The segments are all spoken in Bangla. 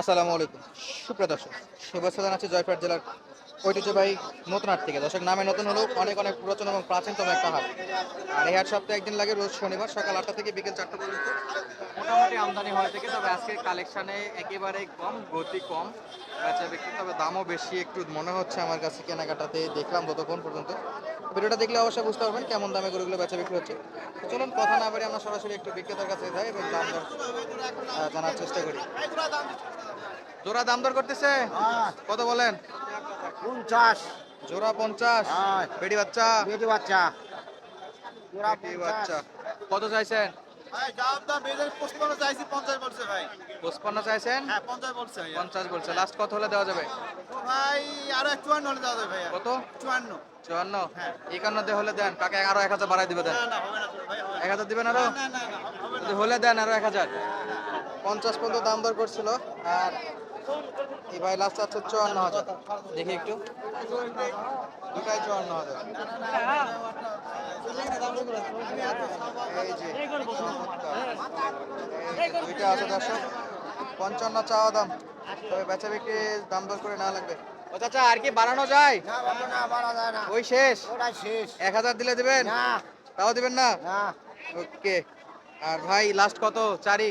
আসসালামু আলাইকুম। সুপ্রিয় দর্শক শুভেচ্ছা জানাচ্ছি জয়পুরহাট জেলার ঐতিহ্যবাহী নতুন হাট থেকে। দর্শক, নামে নতুন হলেও অনেক অনেক পুরাতন এবং প্রাচীনতম একটা হাট। আর এই হাট সপ্তাহে একদিন লাগে, রোজ শনিবার সকাল আটটা থেকে বিকেল চারটা পর্যন্ত। মোটামুটি আমদানি হয়ে থাকে তবে আজকে কালেকশানে একেবারে কম, গতি কম, বেচা বিক্রি তবে দামও বেশি। একটু মনে হচ্ছে আমার কাছে কেনাকাটাতে দেখলাম ততক্ষণ পর্যন্ত। ভিডিওটা দেখলে অবশ্যই বুঝতে পারবেন কেমন দামে গরুগুলো বেচা বিক্রি হচ্ছে। চলুন, কথা না বলে আমরা সরাসরি একটু বিক্রেতার কাছে যাই এবং দাম জানার চেষ্টা করি। জোড়া দাম দর করতেছে? কত বলেন? পঞ্চাশ। জোড়া পঞ্চাশ। হ্যাঁ। বেডি বাচ্চা? বেটি বাচ্চা। জোড়া বাচ্চা। কত চাইছেন? ভাই দাম দাম বেজের পঁচপান্ন চাইছি পঞ্চাশ বলছে ভাই। পঁচপান্ন চাইছেন? হ্যাঁ পঞ্চাশ বলছে লাস্ট কত হলে দেওয়া যাবে? ভাই আরও চুয়ান্ন হলে দেওয়া যাবে কত? চুয়ান্ন। চুয়ান্ন? হ্যাঁ। একান্ন দিয়ে হলে দেন। কাকে? আরও এক হাজার বাড়াই দিবে দেন। না না হবে না ছোট ভাই হবে এক হাজার দিবেন আরও? না না না হবে যদি হলে দেন আরও এক হাজার। পঞ্চাশ পর্যন্ত দাম দর করছিল। আর এই ভাই লাস্ট আছে চুয়ান্ন হাজার। দেখি একটু। দুটাই চুয়ান্ন হাজার। এই যে দুইটা আছে দর্শক। পঞ্চান্ন চাওয়া দাম। তবে বেচা বিক্রি দাম দর করে না লাগবে। ও চাচা আর কি বাড়ানো যায়? না বাবা না বাড়া যায় না। ওই শেষ? এক হাজার দিলে দিবেন? তাও দিবেন না? ওকে। আর ভাই লাস্ট কত? চারি?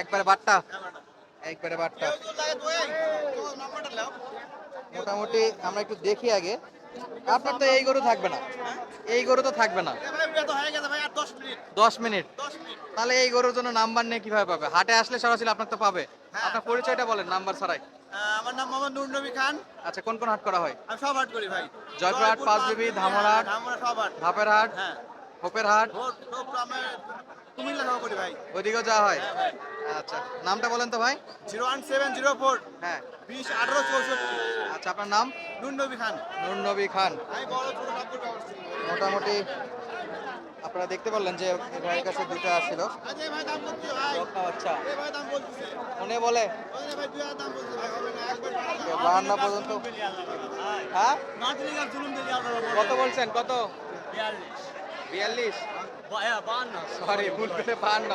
একবারে বাট্টা একবারে বাট্টা মোটামুটি আমরা একটু দেখি আগে। আপনার তো এই গরু থাকবে না। এই গরু তো থাকবে না। হয়ে দশ মিনিট। তাহলে এই গরুর জন্য নাম্বার নিয়ে কীভাবে পাবে? হাটে আসলে সরাসরি আপনার তো পাবে। হ্যাঁ। আপনার পরিচয়টা বলেন নাম্বার ছাড়াই। আমার নাম মোহাম্মদ নুর নবী খান। আচ্ছা কোন কোন হাট করা হয়? আমি সব হাট করি ভাই। জয়পুরহাট, পাঁচবিবি, ধামরাট। ধামরা সব হাট। ধাপের হাট কুমিল্লা করি ভাই। ওইদিকেও যাওয়া হয়? আচ্ছা নামটা বলেন তো ভাই। Zero one seven zero four হ্যাঁ। বিশ আঠারো চৌষট্টি। আচ্ছা আপনার নাম? নুর নবী খান। নুর নবী খান। মোটামুটি আপনারা দেখতে পারলেন যে ভাইয়ের কাছে দুটো আসছিল আচ্ছা। মনে বলে? বাহান্ন পর্যন্ত। হ্যাঁ কত বলছেন? কত? বিয়াল্লিশ। সরি ভুল করে বাহান্ন।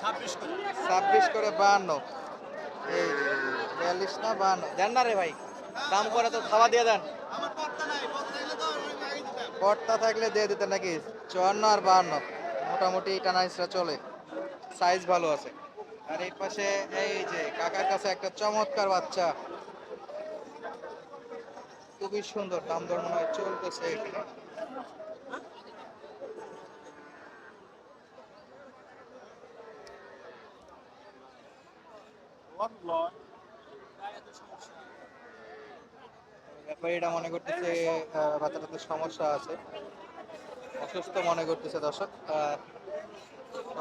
ছাব্বিশ করে। ছাব্বিশ বাহান্ন। এই বিয়াল্লিশ না বাহান্ন। দেন না রে ভাই দাম করে তো খাওয়া দিয়ে দেন। থাকলে দিয়ে দিতেন নাকি? চুয়ান্ন আর বাহান্ন। মোটামুটি চলে। সাইজ ভালো আছে। আর এই পাশে এই যে কাকার কাছে একটা চমৎকার বাচ্চা। খুবই সুন্দর দাম দর মনে হয় চলতেছে এখানে। ব্যাপারীটা মনে করতেছে বাচ্চাটাতে সমস্যা আছে। অসুস্থ মনে করতেছে দর্শক।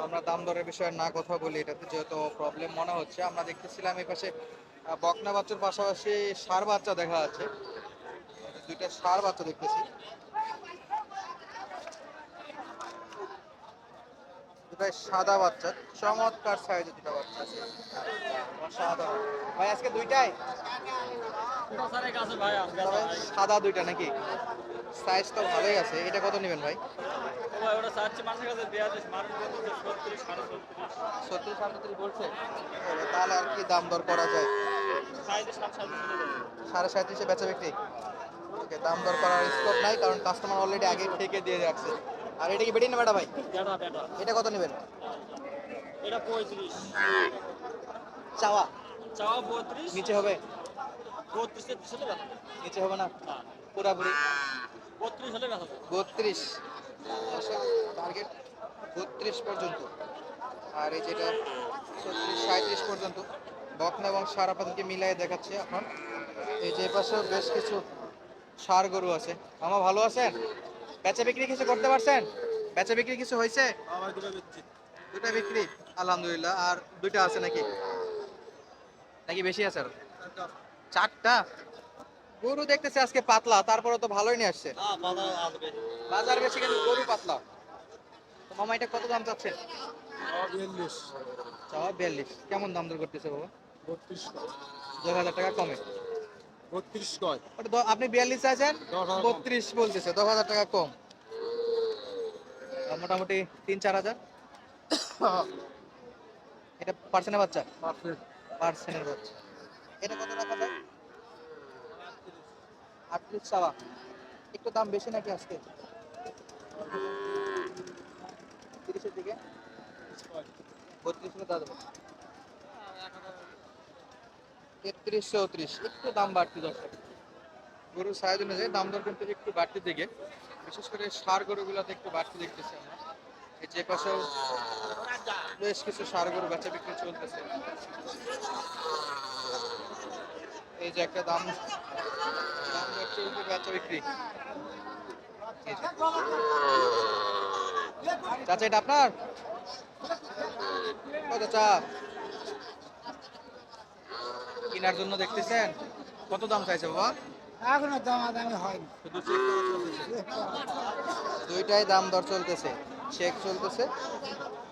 আমরা দাম দরের বিষয়ে না কথা বলি, এটাতে যেহেতু প্রবলেম মনে হচ্ছে। আমরা দেখতেছিলাম এই পাশে বকনা বাচ্চার পাশাপাশি সার বাচ্চা দেখা যাচ্ছে। দুইটা সার বাচ্চা দেখতেছি। দুটাই সাদা বাচ্চা, চমৎকার সাইজের দুটা বাচ্চা আছে। সাদা। ভাই, আজকে দুইটাই? সাদা দুইটা নাকি? সাইজ তো ভালোই আছে। এটা কত নেবেন ভাই? সত্তর তাহলে আর কি দাম দর করা যায়? সাড়ে সাঁত্রিশে বেচা বিক্রি? ওকে দাম দর করার স্কোপ নাই, কারণ কাস্টমার অলরেডি আগে থেকে দিয়ে রাখছে। আর এটা কি বেরিয়ে নেবে ভাই? এটা কত নেবেন? এটা পঁয়ত্রিশ। চাওয়া? চাওয়া বত্রিশ নিচে হবে? বত্রিশ তেত্রিশ হলে নিচে হবে না? পুরাপুরি? বত্রিশ হলে বত্রিশ। টার্গেট বত্রিশ পর্যন্ত। আর এই যেটা ছত্রিশ সাঁত্রিশ পর্যন্ত। বকনা এবং সার আপনাদেরকে মিলাই দেখাচ্ছি এখন। এই যে পাশেও বেশ কিছু সার গরু আছে। মামা ভালো আছেন? বেচা বিক্রি কিছু করতে পারছেন? বেচা বিক্রি কিছু হয়েছে? দুটো বিক্রি। আলহামদুলিল্লাহ। আর দুইটা আছে নাকি? নাকি বেশি আছে আরও? চারটা গরু দেখতেছে আজকে পাতলা তারপরে তো ভালোই নিয়ে আসছে। বাজার বেশি। কিন্তু গরু পাতলা। মামা এটা কত দাম চাচ্ছেন? বিয়াল্লিশ। চাওয়া বিয়াল্লিশ। কেমন দাম দর করতেছে বাবা? বত্রিশ। দশ হাজার টাকা কমে। বত্রিশ কয়। ওটা আপনি বিয়াল্লিশ কম। বত্রিশ বলতেছে দশ হাজার টাকা কম। মোটামুটি তিন চার হাজার। এটা পার্সেন্টের বাচ্চা? পার্সেন্টের বাচ্চা। এটা কত রাখা যায় আটত্রিশ চাওয়া। একটু দাম বেশি নাকি আজকে? তিরিশের দিকে? বত্রিশ করে যাবে। তেত্রিশ চৌত্রিশ একটু দাম বাড়তি দর্শক। গরুর সাইজ অনুযায়ী দাম দর কিন্তু একটু বাড়তি দিকে। বিশেষ করে সার গরুগুলোতে একটু বাড়তি দেখতেছি আমরা। এই যে পাশেও বেশ কিছু সার গরু বেচা বিক্রি চলতেছে। এই যে একটা দাম দাম দর চলছে বেচা বিক্রি। চাচা, এটা আপনার? কত চা কেনার জন্য দেখতেছেন? কত দাম চাইছে বাবা? এখনও দামাদামি হয়নি। শুধু চেক করা চলতেছে। দুইটাই দাম দর চলতেছে। চেক চলতেছে।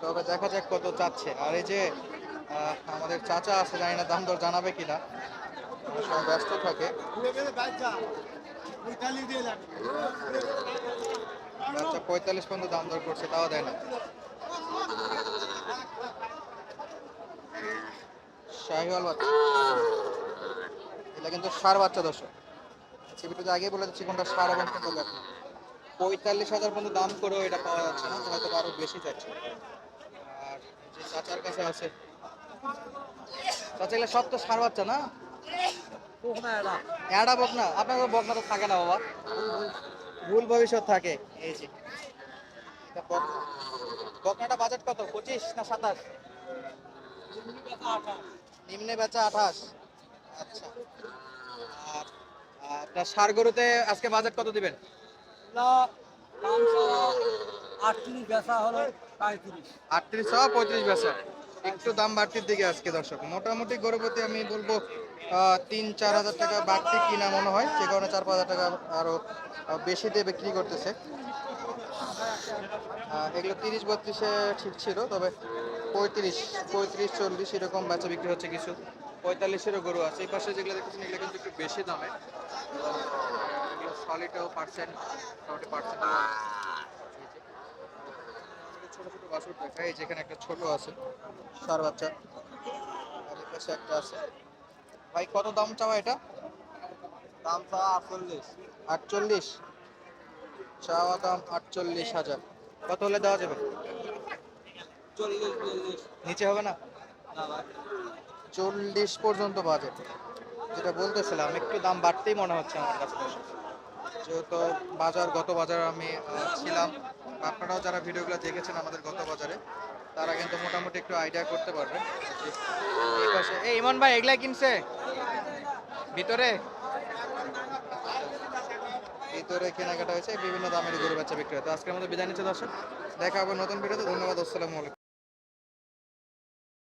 তবে দেখা যাক কত চাচ্ছে। আর এই যে আমাদের চাচা আছে জানি না দাম দর জানাবে কিনা। সময় ব্যস্ত থাকে। আচ্ছা পঁয়তাল্লিশ পর্যন্ত দাম দর করছে তাও দেয় না। শাহিওয়াল বাচ্চা। কিন্তু সার বাচ্চা দর্শক। ছবিটা আগে বলে দিচ্ছি কোনটা সার এবং কোনটা লেখা পঁয়তাল্লিশ হাজার পর্যন্ত দাম করেও এটা পাওয়া যাচ্ছে না হয়তো আরও বেশি যাচ্ছে আর যে চাচার কাছে আছে চাচা এগুলো সব তো সার বাচ্চা না? এড়া বকনা আপনার বকনা তো থাকে না বাবা। ভুল ভবিষ্যৎ থাকে। এই যে বকনাটা বাজেট কত? পঁচিশ না সাতাশ? নিম্নে বেচা আঠাশ। আচ্ছা। আর আর আপনার সার গরুতে আজকে বাজেট কত দিবেন? আটত্রিশ বেচা হলো পঁয়ত্রিশ। আটত্রিশ সহ পঁয়ত্রিশ বেচা। একটু দাম বাড়তির দিকে আজকে দর্শক। মোটামুটি গরুপতি আমি বলব তিন চার হাজার টাকা বাড়তি কিনা মনে হয়। সে কারণে চার পাঁচ হাজার টাকা আরও বেশি দিয়ে বিক্রি করতেছে। এগুলো তিরিশ বত্রিশে ঠিক ছিল তবে পঁয়ত্রিশ পঁয়ত্রিশ চল্লিশ এরকম বাচ্চা বিক্রি হচ্ছে কিছু। পঁয়তাল্লিশেরও গরু আছে। এই পাশে যেগুলো দেখতেছেন এগুলো কিন্তু একটু বেশি দামে। সলিডও পার্সেন্ট মোটামুটি পার্সেন্ট ছোট ছোট বাছুর দেখায় যেখানে একটা ছোট আছে সার বাচ্চা। আর এই পাশে একটা আছে। ভাই কত দাম চাওয়া এটা? দাম আটচল্লিশ। আটচল্লিশ? চাওয়া দাম আটচল্লিশ হাজার। কত হলে দেওয়া যাবে? নিচে হবে না? চল্লিশ পর্যন্ত বাজেট যেটা বলতেছিলাম, একটু দাম বাড়তেই মনে হচ্ছে আমার কাছে। যেহেতু বাজার, গত বাজার আমি ছিলাম। আপনারাও যারা ভিডিওগুলো দেখেছেন আমাদের গত বাজারে, তারা কিন্তু মোটামুটি একটু আইডিয়া করতে পারবেন এই পাশে এই ইমন ভাই এগুলা কিনছে? ভিতরে? ভিতরে কেনাকাটা হয়েছে, বিভিন্ন দামের গরু বাচ্চা বিক্রি হয় তো আজকের মতো বিদায় নিচ্ছে দর্শক। দেখা হবে নতুন ভিডিওতে। ধন্যবাদ, আসসালামু আলাইকুম।